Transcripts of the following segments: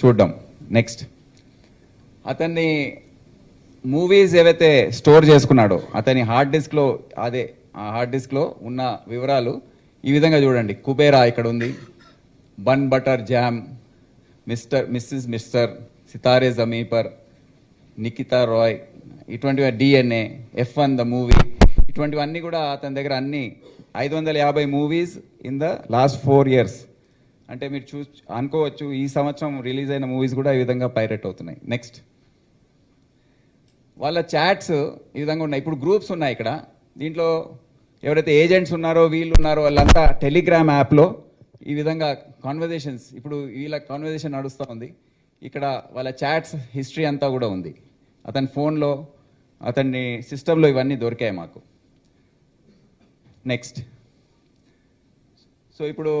చూడడం నెక్స్ట్ అతన్ని మూవీస్ ఏవైతే స్టోర్ చేసుకున్నాడో అతని హార్డ్ డిస్క్లో అదే ఆ హార్డ్ డిస్క్లో ఉన్న వివరాలు ఈ విధంగా చూడండి. కుబేరా ఇక్కడ ఉంది. Bun butter jam mister missus mister Sitare Zameen Par Nikita Roy ఇటువంటివి DNA F one the movie ఇటువంటివన్నీ కూడా అతని దగ్గర అన్ని ఐదు వందల యాభై movies in the last four years అంటే మీరు చూ అనుకోవచ్చు ఈ సంవత్సరం రిలీజ్ అయిన మూవీస్ కూడా ఈ విధంగా పైరెట్ అవుతున్నాయి. నెక్స్ట్ వాళ్ళ చాట్స్ ఈ విధంగా ఉన్నాయి. ఇప్పుడు గ్రూప్స్ ఉన్నాయి ఇక్కడ. దీంట్లో ఎవరైతే ఏజెంట్స్ ఉన్నారో వీళ్ళు ఉన్నారో వాళ్ళంతా టెలిగ్రామ్ యాప్లో ఈ విధంగా కాన్వర్జేషన్స్ ఇప్పుడు వీళ్ళ కాన్వర్జేషన్ నడుస్తూ ఉంది. ఇక్కడ వాళ్ళ చాట్స్ హిస్టరీ అంతా కూడా ఉంది. అతని ఫోన్లో అతన్ని సిస్టంలో ఇవన్నీ దొరికాయి మాకు. నెక్స్ట్ సో ఇప్పుడు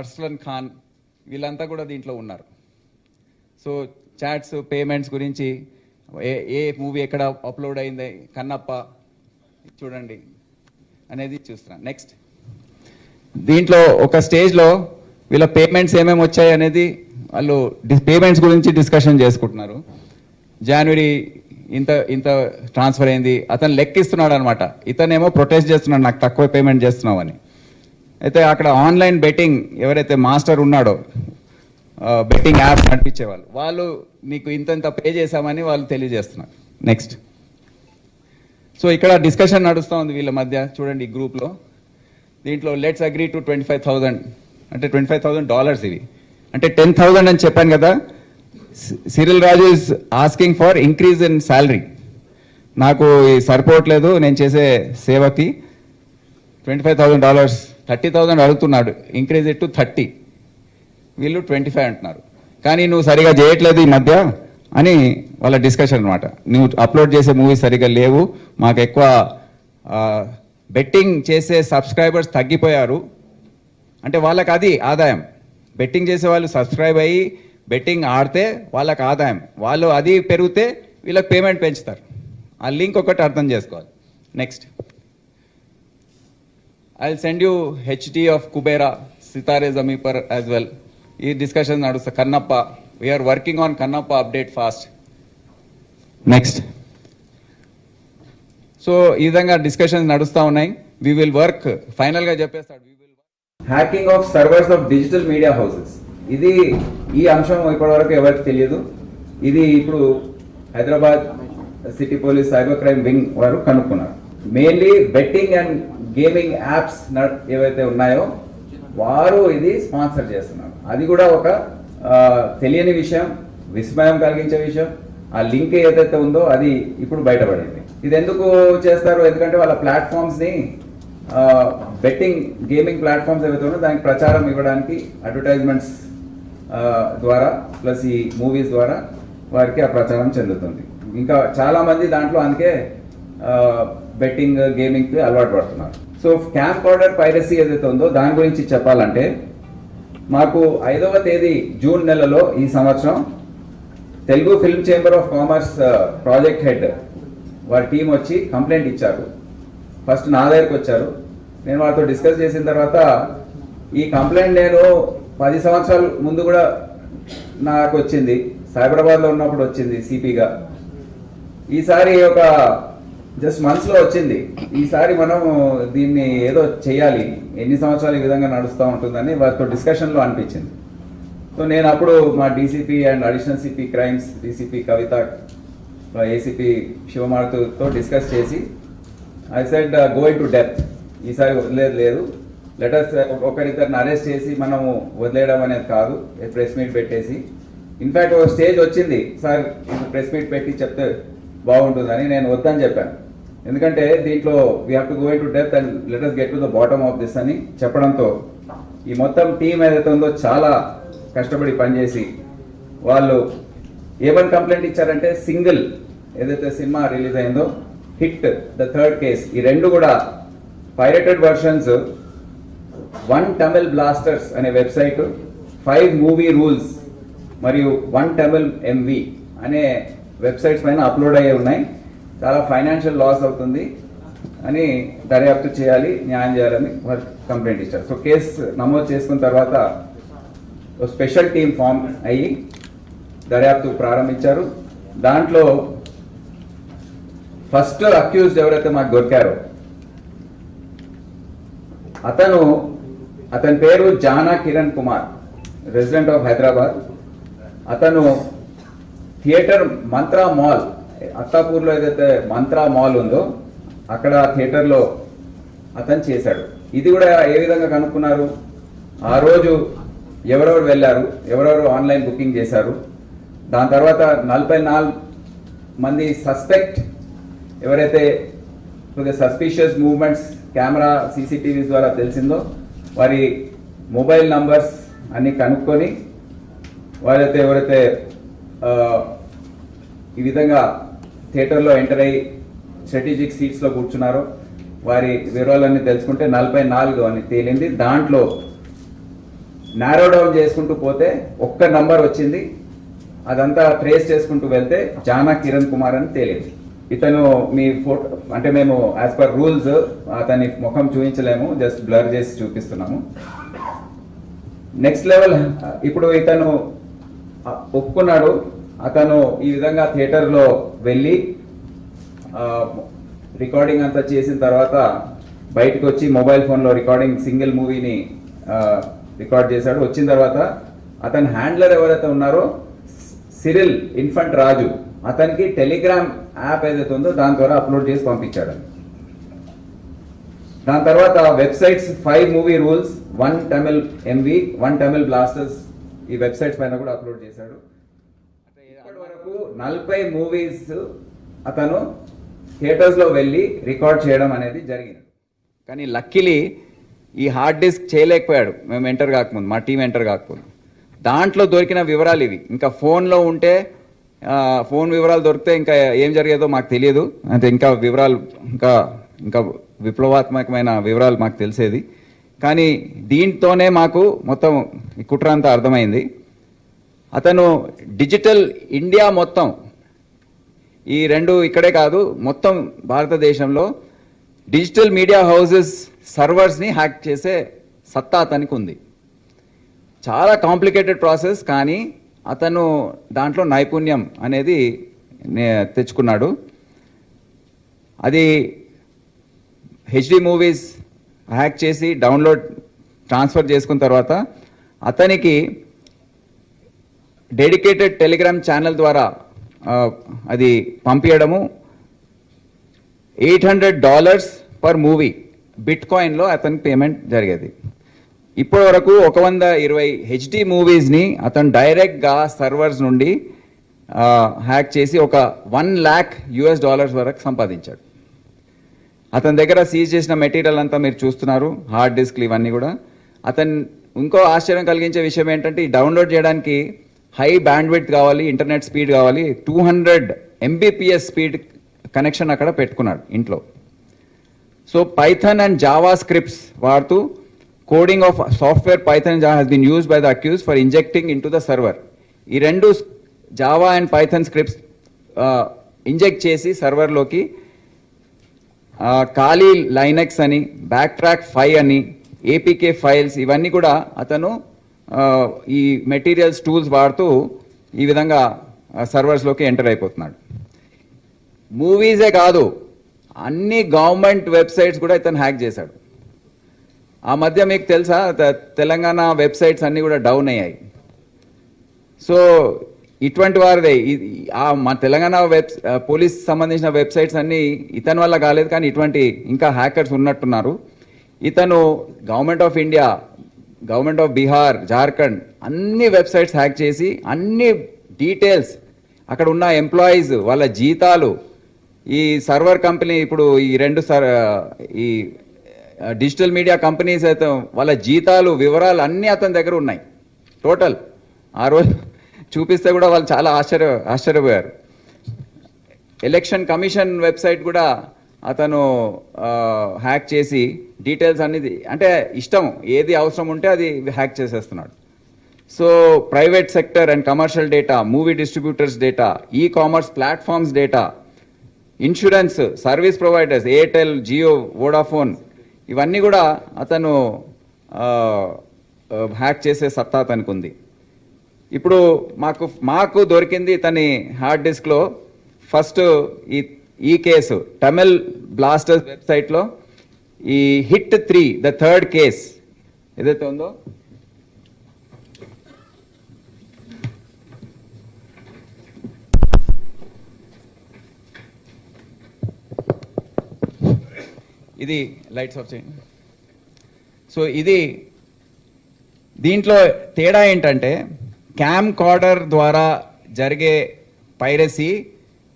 అర్సలన్ ఖాన్ వీళ్ళంతా కూడా దీంట్లో ఉన్నారు. సో చాట్స్ పేమెంట్స్ గురించి ఏ ఏ మూవీ ఎక్కడ అప్లోడ్ అయింది కన్నప్ప చూడండి అనేది చూస్తున్నాను నెక్స్ట్ దీంట్లో ఒక స్టేజ్లో వీళ్ళ పేమెంట్స్ ఏమేమి వచ్చాయి అనేది వాళ్ళు పేమెంట్స్ గురించి డిస్కషన్ చేసుకుంటున్నారు. జనవరి ఇంత ఇంత ట్రాన్స్ఫర్ అయింది అతను లెక్కిస్తున్నాడు అనమాట ఇతనేమో ప్రొటెస్ట్ చేస్తున్నాడు నాకు తక్కువ పేమెంట్ చేస్తున్నావు అని. అయితే అక్కడ ఆన్లైన్ బెట్టింగ్ ఎవరైతే మాస్టర్ ఉన్నాడో బెట్టింగ్ యాప్ నడిపించేవాళ్ళు. వాళ్ళు నీకు ఇంతంత పే చేశామని వాళ్ళు తెలియజేస్తున్నారు. నెక్స్ట్ సో ఇక్కడ డిస్కషన్ నడుస్తూ ఉంది వీళ్ళ మధ్య. చూడండి ఈ గ్రూప్లో దీంట్లో let's agree to twenty five thousand అంటే ట్వంటీ ఫైవ్ థౌజండ్ డాలర్స్ ఇవి. అంటే టెన్ థౌజండ్ అని చెప్పాను కదా. Cyril Raju is asking for increase in salary నాకు సరిపోవట్లేదు. నేను చేసే సేవకి twenty five thousand dollars thirty thousand అడుగుతున్నాడు. Increase it to thirty. వీళ్ళు ట్వంటీ ఫైవ్ అంటున్నారు. కానీ నువ్వు సరిగా చేయట్లేదు ఈ మధ్య అని వాళ్ళ డిస్కషన్ అనమాట నువ్వు అప్లోడ్ చేసే మూవీస్ సరిగా లేవు. మాకు ఎక్కువ బెట్టింగ్ చేసే సబ్స్క్రైబర్స్ తగ్గిపోయారు. అంటే వాళ్ళకి అది ఆదాయం. బెట్టింగ్ చేసే వాళ్ళు సబ్స్క్రైబ్ అయ్యి బెట్టింగ్ ఆడితే వాళ్ళకి ఆదాయం. వాళ్ళు అది పెరిగితే వీళ్ళకి పేమెంట్ పెంచుతారు. ఆ లింక్ ఒకటి అర్థం చేసుకోవాలి. Next I send you HD of Kubera Sitare Zameen Par as well ఈ డిస్కషన్ నడుస్తా. Kannappa we're working on Kannappa update fast next so ఈ విధంగా డిస్కషన్స్ నడుస్తూ ఉన్నాయి. వి విల్ వర్క్ ఫైనల్గా చెప్పేస్తాడు. We will hacking of servers of digital media houses ఇది ఈ అంశం ఇప్పటివరకు ఎవరికి తెలియదు. ఇది ఇప్పుడు Hyderabad city police cyber crime wing వారు కనుక్కున్నారు. Mainly betting and gaming apps ఏవైతే ఉన్నాయో వారు ఇది స్పాన్సర్ చేస్తున్నారు. అది కూడా ఒక తెలియని విషయం విస్మయం కలిగించే విషయం. ఆ లింక్ ఏదైతే ఉందో అది ఇప్పుడు బయటపడింది. ఇది ఎందుకు చేస్తారు? ఎందుకంటే వాళ్ళ ప్లాట్ఫామ్స్ని బెట్టింగ్ గేమింగ్ ప్లాట్ఫామ్స్ ఏవైతే ఉన్నాయో దానికి ప్రచారం ఇవ్వడానికి అడ్వర్టైజ్మెంట్స్ ద్వారా ప్లస్ ఈ మూవీస్ ద్వారా వారికి ఆ ప్రచారం చెందుతుంది. ఇంకా చాలామంది దాంట్లో అందుకే బెట్టింగ్ గేమింగ్కి అలవాటు పడుతున్నారు. సో క్యాంప్ ఆర్డర్ పైరసీ ఏదైతే ఉందో దాని గురించి చెప్పాలంటే మాకు ఐదవ తేదీ జూన్ నెలలో ఈ సంవత్సరం Telugu film chamber of commerce project head వారి టీం వచ్చి కంప్లైంట్ ఇచ్చారు. ఫస్ట్ నా దగ్గరికి వచ్చారు. నేను వాళ్ళతో డిస్కస్ చేసిన తర్వాత ఈ కంప్లైంట్ నేను పది సంవత్సరాల ముందు కూడా నాకు వచ్చింది. సైబరాబాద్లో ఉన్నప్పుడు వచ్చింది సిపిగా ఈసారి ఒక జస్ట్ మంత్స్లో వచ్చింది. ఈసారి మనం దీన్ని ఏదో చేయాలి. ఎన్ని సంవత్సరాలు ఈ విధంగా నడుస్తూ ఉంటుందని వారితో డిస్కషన్లో అనిపించింది. సో నేను అప్పుడు మా DCP and additional CP crimes DCP Kavitha ACP శివమారుతుతో discuss చేసి I said going to death ఈసారి వదిలేదు లేదు. లెటర్స్ uh, ఒకరిద్దరిని అరెస్ట్ చేసి మనము వదిలేయడం అనేది కాదు. ప్రెస్ మీట్ పెట్టేసి. ఇన్ఫాక్ట్ ఒక స్టేజ్ వచ్చింది. సార్ ప్రెస్ మీట్ పెట్టి చెప్తే బాగుంటుందని నేను వద్దని చెప్పాను. ఎందుకంటే దీంట్లో we have to go to death and letters get to the bottom of this అని చెప్పడంతో ఈ మొత్తం టీం ఏదైతే ఉందో చాలా కష్టపడి పనిచేసి వాళ్ళు ఏమని కంప్లైంట్ ఇచ్చారంటే సింగిల్ ఏదైతే సినిమా రిలీజ్ అయిందో హిట్ ద థర్డ్ కేస్ ఈ రెండు కూడా pirated versions one Tamil blasters అనే వెబ్సైట్ ఫైవ్ మూవీ రూల్స్ మరియు వన్ టమిల్ ఎంవి అనే వెబ్సైట్స్ పైన అప్లోడ్ అయ్యి ఉన్నాయి. చాలా ఫైనాన్షియల్ లాస్ అవుతుంది అని దర్యాప్తు చేయాలి న్యాయం చేయాలని కంప్లైంట్ ఇచ్చారు. సో కేసు నమోదు చేసుకున్న తర్వాత స్పెషల్ టీం ఫామ్ అయ్యి దర్యాప్తు ప్రారంభించారు. దాంట్లో ఫస్ట్ అక్యూజ్డ్ ఎవరైతే మాకు దొరికారో అతను అతని పేరు జానా కిరణ్ కుమార్ రెసిడెంట్ ఆఫ్ హైదరాబాద్. అతను థియేటర్ మంత్రా మాల్ అత్తాపూర్లో ఏదైతే మంత్రా మాల్ ఉందో అక్కడ థియేటర్లో అతను చేశాడు. ఇది కూడా ఏ విధంగా కనుక్కున్నారు? ఆ రోజు ఎవరెవరు వెళ్ళారు? ఎవరెవరు ఆన్లైన్ బుకింగ్ చేశారు? దాని తర్వాత నలభై నాలుగు మంది సస్పెక్ట్ ఎవరైతే కొద్దిగా సస్పిషియస్ మూవ్మెంట్స్ కెమెరా సీసీటీవీస్ ద్వారా తెలిసిందో వారి మొబైల్ నంబర్స్ అన్ని కనుక్కొని వారైతే ఎవరైతే ఈ విధంగా థియేటర్లో ఎంటర్ అయ్యి స్ట్రాటజిక్ సీట్స్లో కూర్చున్నారో. వారి వివరాలన్నీ తెలుసుకుంటే నలభై నాలుగు అని తేలింది. దాంట్లో నారో డౌన్ చేసుకుంటూ పోతే ఒక్క నంబర్ వచ్చింది. అదంతా ట్రేస్ చేసుకుంటూ వెళ్తే జానా కిరణ్ కుమార్ అని తేలింది. ఇతను మీ ఫోటో అంటే మేము యాజ్ పర్ రూల్స్ అతని ముఖం చూపించలేము జస్ట్ బ్లర్ చేసి చూపిస్తున్నాము. నెక్స్ట్ లెవెల్ ఇప్పుడు ఇతను ఒప్పుకున్నాడు. అతను ఈ విధంగా థియేటర్లో వెళ్ళి రికార్డింగ్ అంతా చేసిన తర్వాత బయటకు వచ్చి మొబైల్ ఫోన్లో రికార్డింగ్ సింగిల్ మూవీని రికార్డ్ చేశాడు. వచ్చిన తర్వాత అతని హ్యాండ్లర్ ఎవరైతే ఉన్నారో సిరిల్ ఇన్ఫంట్ రాజు అతనికి టెలిగ్రామ్ యాప్ ఏదైతే ఉందో దాని ద్వారా అప్లోడ్ చేసి పంపించాడు. దాని తర్వాత websites five movie rules one Tamil MV one Tamil blasters ఈ వెబ్సైట్స్ పైన కూడా అప్లోడ్ చేశాడు. వరకు నలభై మూవీస్ అతను థియేటర్స్లో వెళ్ళి రికార్డ్ చేయడం అనేది జరిగింది. కానీ లక్కీలీ ఈ హార్డ్ డిస్క్ చేయలేకపోయాడు. మేము ఎంటర్ కాకముందు మా టీం ఎంటర్ కాకముందు. దాంట్లో దొరికిన వివరాలు ఇవి. ఇంకా ఫోన్లో ఉంటే ఫోన్ వివరాలు దొరికితే ఇంకా ఏం జరిగేదో మాకు తెలియదు. అంటే ఇంకా వివరాలు ఇంకా ఇంకా విప్లవాత్మకమైన వివరాలు మాకు తెలిసేది. కానీ దీంతోనే మాకు మొత్తం ఈ కుట్ర అంతా అర్థమైంది. అతను డిజిటల్ ఇండియా మొత్తం ఈ రెండు ఇక్కడే కాదు మొత్తం భారతదేశంలో డిజిటల్ మీడియా హౌసెస్ సర్వర్స్ని హ్యాక్ చేసే సత్తా అతనికి ఉంది. చాలా కాంప్లికేటెడ్ ప్రాసెస్ కానీ అతను దాంట్లో నైపుణ్యం అనేది నే- తెచ్చుకున్నాడు. అది హెచ్డి మూవీస్ హ్యాక్ చేసి డౌన్లోడ్ ట్రాన్స్ఫర్ చేసుకున్న తర్వాత అతనికి డెడికేటెడ్ టెలిగ్రామ్ ఛానల్ ద్వారా అది పంపించడము eight hundred dollars per movie bit కాయిన్లో అతనికి పేమెంట్ జరిగేది. ఇప్పటి వరకు ఒక వంద ఇరవై హెచ్డి మూవీస్ని అతను డైరెక్ట్గా సర్వర్స్ నుండి హ్యాక్ చేసి ఒక వన్ ల్యాక్ యుఎస్ డాలర్స్ వరకు సంపాదించాడు. అతని దగ్గర సీజ్ చేసిన మెటీరియల్ అంతా మీరు చూస్తున్నారు హార్డ్ డిస్క్లు ఇవన్నీ కూడా. అతను ఇంకో ఆశ్చర్యం కలిగించే విషయం ఏంటంటే ఈ డౌన్లోడ్ చేయడానికి హై బ్యాండ్విడ్త్ కావాలి ఇంటర్నెట్ స్పీడ్ కావాలి two hundred Mbps speed connection అక్కడ పెట్టుకున్నాడు ఇంట్లో. So Python and Java scripts వాడుతూ coding of software Python has been use by the accused for injecting in to the server ఈ రెండు Java and Python scripts inject చేసి సర్వర్లోకి ఖాళీ Linux అని బ్యాక్ ట్రాక్ ఫైవ్ అని ఏపీకే ఫైల్స్ ఇవన్నీ కూడా అతను ఈ మెటీరియల్స్ టూల్స్ వాడుతూ ఈ విధంగా సర్వర్స్లోకి ఎంటర్ అయిపోతున్నాడు. మూవీసే కాదు అన్ని గవర్నమెంట్ వెబ్సైట్స్ కూడా ఇతను హ్యాక్ చేశాడు. ఆ మధ్య మీకు తెలుసా తెలంగాణ వెబ్సైట్స్ అన్నీ కూడా డౌన్ అయ్యాయి. సో ఇటువంటి వారిదే ఆ మా తెలంగాణ వెబ్ పోలీస్ సంబంధించిన వెబ్సైట్స్ అన్నీ ఇతని వల్ల కాలేదు కానీ ఇటువంటి ఇంకా హ్యాకర్స్ ఉన్నట్టున్నారు. ఇతను government of India government of Bihar Jharkhand అన్ని వెబ్సైట్స్ హ్యాక్ చేసి అన్ని డీటెయిల్స్ అక్కడ ఉన్న ఎంప్లాయీస్ వాళ్ళ జీతాలు. ఈ సర్వర్ కంపెనీ ఇప్పుడు ఈ రెండు సర్ ఈ డిజిటల్ మీడియా కంపెనీస్ అయితే వాళ్ళ జీతాలు వివరాలు అన్నీ అతని దగ్గర ఉన్నాయి. టోటల్. ఆ రోజు చూపిస్తే కూడా వాళ్ళు చాలా ఆశ్చర్య ఆశ్చర్యపోయారు. ఎలక్షన్ కమిషన్ వెబ్సైట్ కూడా అతను హ్యాక్ చేసి డీటెయిల్స్ అనేది అంటే ఇష్టం ఏది అవసరం ఉంటే అది హ్యాక్ చేసేస్తున్నాడు. So private sector and commercial data movie distributors data e commerce platforms data insurance service providers Airtel Jio Vodafone ఇవన్నీ కూడా అతను హ్యాక్ చేసే సత్తా అతనికి ఉంది ఇప్పుడు మాకు మాకు దొరికింది తని హార్డ్ డిస్క్లో ఫస్ట్ ఈ ఈ కేసు తమిళ్ బ్లాస్టర్స్ వెబ్సైట్లో ఈ hit three the third case ఏదైతే ఉందో? ఇది లైట్స్ ఆఫ్ చేయండి. సో ఇది దీంట్లో తేడా ఏంటంటే క్యామ్ కార్డర్ ద్వారా జరిగే పైరసీ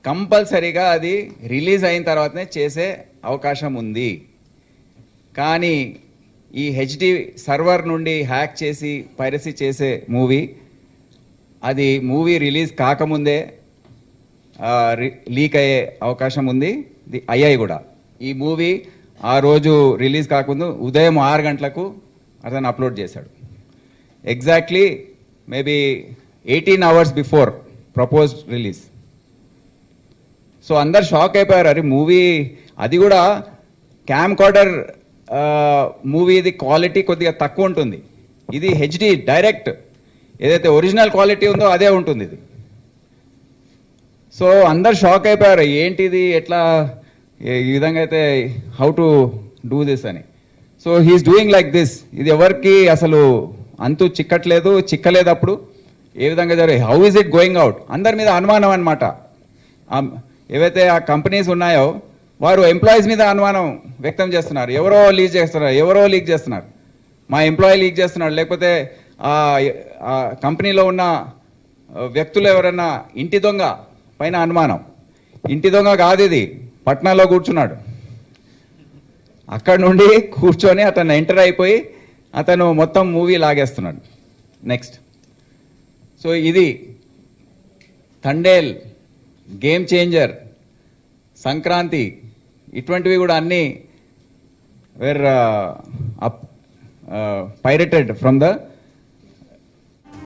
కంపల్సరీగా అది రిలీజ్ అయిన తర్వాతనే చేసే అవకాశం ఉంది. కానీ ఈ హెచ్డి సర్వర్ నుండి హ్యాక్ చేసి పైరసీ చేసే మూవీ అది మూవీ రిలీజ్ కాకముందే రి- లీక్ అయ్యే అవకాశం ఉంది. ది- అయ్యాయి కూడా. ఈ మూవీ ఆ రోజు రిలీజ్ కాకముందు ఉదయం ఆరు గంటలకు అతను అప్లోడ్ చేశాడు. Exactly maybe eighteen hours before proposed release. So అందరు షాక్ అయిపోయారు. అరే మూవీ అది కూడా క్యామ్ కార్డర్ మూవీది క్వాలిటీ కొద్దిగా తక్కువ ఉంటుంది. ఇది హెచ్డి డైరెక్ట్ ఏదైతే ఒరిజినల్ క్వాలిటీ ఉందో అదే ఉంటుంది ఇది. సో అందరు షాక్ అయిపోయారు. ఏంటిది? ఎట్లా? ఈ విధంగా అయితే హౌ టు డూ దిస్ అని. So he's doing like this ఇది ఎవరికి అసలు అంతు చిక్కట్లేదు చిక్కలేదు అప్పుడు ఏ విధంగా జరిగే how is it going out అందరి మీద అనుమానం అనమాట ఏవైతే ఆ కంపెనీస్ ఉన్నాయో వారు ఎంప్లాయీస్ మీద అనుమానం వ్యక్తం చేస్తున్నారు. ఎవరో లీక్ చేస్తున్నారు. ఎవరో లీక్ చేస్తున్నారు. మా ఎంప్లాయీ లీక్ చేస్తున్నాడు. లేకపోతే ఆ కంపెనీలో ఉన్న వ్యక్తులు ఎవరన్నా ఇంటి దొంగ పైన అనుమానం. ఇంటి దొంగ కాదు ఇది. పట్నాలో కూర్చున్నాడు. అక్కడ నుండి కూర్చొని అతను ఎంటర్ అయిపోయి అతను మొత్తం మూవీ లాగేస్తున్నాడు. నెక్స్ట్ సో ఇది తండేల్ గేమ్ చేంజర్ సంక్రాంతి. ఇటువంటివి కూడా అన్నీ were up pirated from the